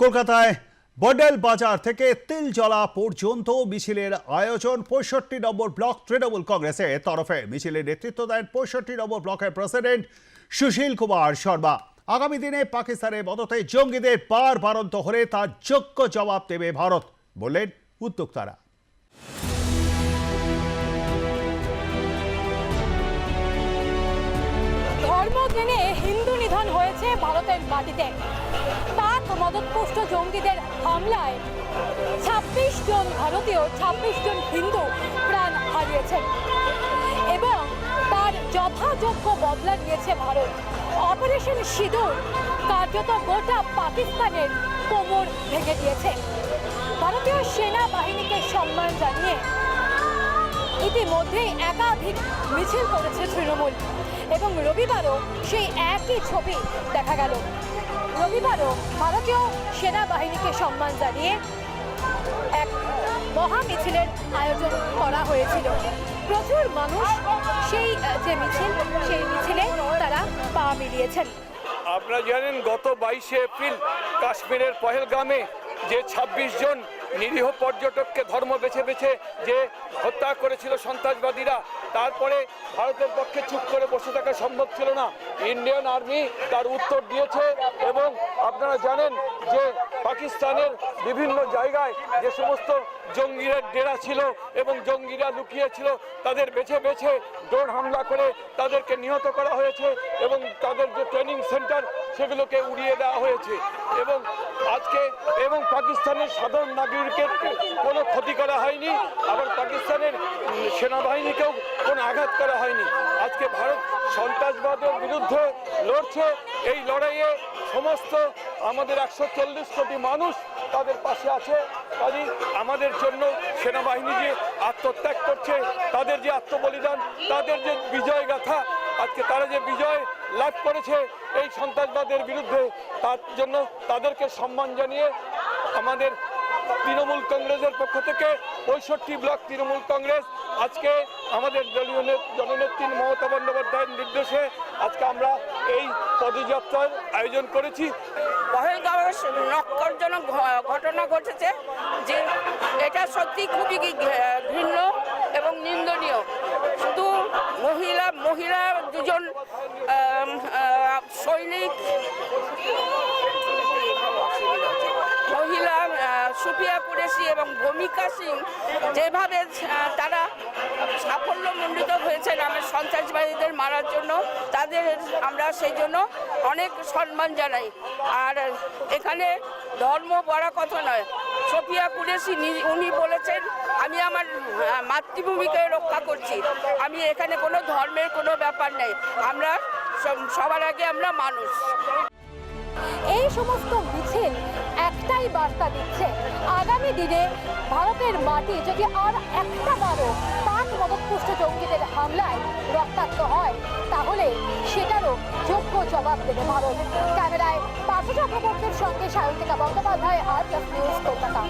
কলকাতায় বডেল বাজার থেকে তিল তিলজলা পর্যন্ত মিছিলের আয়োজন পঁয়ষট্টি নম্বর ব্লক তৃণমূল কংগ্রেসের তরফে মিছিলের নেতৃত্ব দেন পঁয়ষট্টি নম্বর ব্লকের প্রেসিডেন্ট সুশীল কুমার শর্মা। আগামী দিনে পাকিস্তানের মদতে জঙ্গিদের পার বারন্ত হলে তার যোগ্য জবাব দেবে ভারত, বললেন উদ্যোক্তারা। ধর্ম হিন্দু নিধন হয়েছে ভারতের মাটিতে। মদতপুষ্ট জঙ্গিদের হামলায় ছাব্বিশ জন ভারতীয়, ছাব্বিশ জন হিন্দু প্রাণ হারিয়েছেন। এবং তার যথাযোগ্য বদলা নিয়েছে ভারত। অপারেশন সিঁদুর কার্যত গোটা পাকিস্তানের কোমর ভেঙে দিয়েছে। ভারতীয় সেনা বাহিনীকে সম্মান জানিয়ে ইতিমধ্যেই একাধিক মিছিল করেছে তৃণমূল এবং রবিবারও সেই একই ছবি দেখা গেল। রবিবারও ভারতীয় সেনাবাহিনীকে সম্মান জানিয়ে এক মহা মিছিলের আয়োজন করা হয়েছিল। প্রচুর মানুষ সেই যে মিছিল, সেই মিছিলে তারা পা মিলিয়েছেন। আপনারা জানেন, গত বাইশে এপ্রিল কাশ্মীরের পহেলগামে যে ২৬ জন নিরীহ পর্যটককে ধর্ম বেছে বেছে যে হত্যা করেছিল সন্ত্রাসবাদীরা, তারপরে ভারতের পক্ষে চুপ করে বসে থাকা সম্ভব ছিল না। ইন্ডিয়ান আর্মি তার উত্তর দিয়েছে এবং আপনারা জানেন যে পাকিস্তানের বিভিন্ন জায়গায় যে সমস্ত জঙ্গিরা ডেরা ছিল এবং জঙ্গিরা লুকিয়েছিল, তাদের বেছে বেছে ড্রোন হামলা করে তাদেরকে নিহত করা হয়েছে এবং তাদের যে ট্রেনিং সেন্টার সেগুলোকে উড়িয়ে দেওয়া হয়েছে। এবং আজকে এবং পাকিস্তানের সাধারণ নাগরিকের কোনো ক্ষতি করা হয়নি, আবার পাকিস্তানের সেনাবাহিনীকেও কোনো আঘাত করা হয়নি। আজকে ভারত সন্ত্রাসবাদের বিরুদ্ধে লড়ছে, এই লড়াইয়ে সমস্ত আমাদের একশো চল্লিশ কোটি মানুষ তাদের পাশে আছে। কাজে, আমাদের জন্য সেনাবাহিনী যে আত্মত্যাগ করছে, তাদের যে আত্মবলিদান, তাদের যে বিজয় গাথা, আজকে তারা যে বিজয় লাভ করেছে এই সন্ত্রাসবাদের বিরুদ্ধে, তার জন্য তাদেরকে সম্মান জানিয়ে আমাদের তৃণমূল কংগ্রেসের পক্ষ থেকে পঁয়ষট্টি ব্লক তৃণমূল কংগ্রেস। আজকে আমাদের দলীয় নেত- জননেত্রী মমতা বন্দ্যোপাধ্যায়ের নির্দেশে আজকে আমরা এই পদযাত্রার আয়োজন করেছি। নক্করজনক ঘটনা ঘটেছে যে এটা সত্যি খুবই ঘৃণ্য এবং নিন্দনীয়। শুধু মহিলা মহিলা দুজন সৈনিক সুফিয়া কুরেশি এবং ভূমিকা সিং যেভাবে তারা সাফল্যমণ্ডিত হয়েছেন আমার সন্ত্রাসবাদীদের মারার জন্য, তাদের আমরা সেই জন্য অনেক সম্মান জানাই। আর এখানে ধর্ম বড় কথা নয়, সোফিয়া কুরেশি উনি বলেছেন, আমি আমার মাতৃভূমিকে রক্ষা করছি। আমি এখানে কোনো ধর্মের কোনো ব্যাপার নেই। আমরা সব- সবার আগে আমরা মানুষ। এই সমস্ত মিছিল একটাই বার্তা দিচ্ছে। আগামী দিনে ভারতের মাটি যদি আর একটা বারও পাক মদতপুষ্ট জঙ্গিদের হামলায় রক্তাক্ত হয়, তাহলে সেটারও যোগ্য জবাব দেবে ভারত। ক্যামেরায় পার্থ চক্রবর্তীর সঙ্গে সায়ন্তিকা বন্দ্যোপাধ্যায় আর নিউজ কলকাতা।